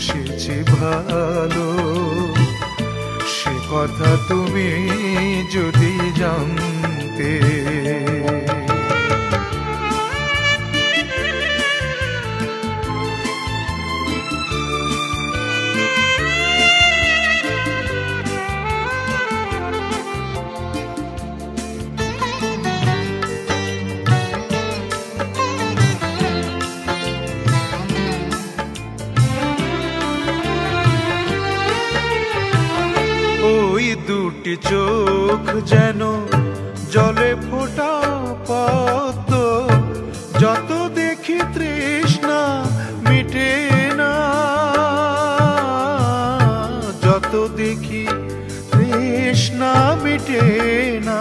বেসেছি ভালো। সে কথা তুমি যদি জানতে দুটি চোখ যেন জলে ফোটা পদ্ম। যত দেখি তৃষ্ণা মিটে না। যত দেখি তৃষ্ণা মিটে না।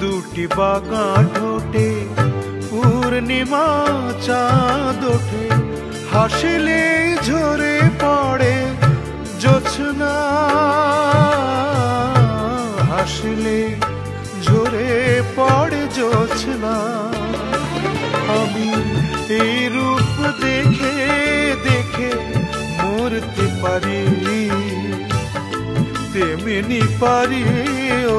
দুটি বাঁকা পূর্ণিমা চাঁদ ওঠে, হাসিলে ঝরে পড়ে জোছনা হাসলে ঝরে পড়ে জোছনা আমি এই রূপ দেখে দেখে মরতে পারি তেমনি পারি ও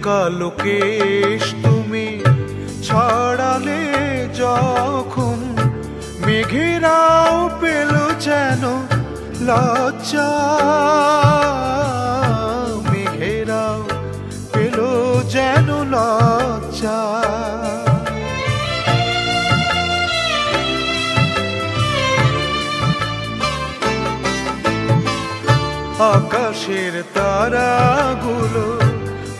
ওই কালো কেশ তুমি ছড়ালে যখন মেঘেরাও পেল যেন লজ্জা। মেঘেরাও পেল যেন লজ্জা। আকাশের তারাগুলো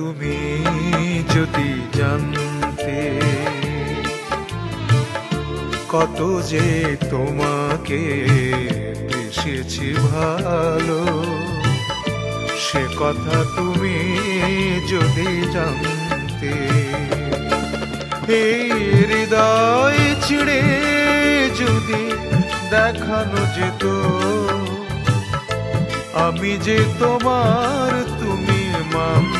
তুমি যদি জানতে কত যে তোমাকে বেসেছি ভালো, সে কথা তুমি যদি জানতে এই হৃদয় ছিড়ে যদি দেখানো যেত, আমি যে তোমার তুমি মানতে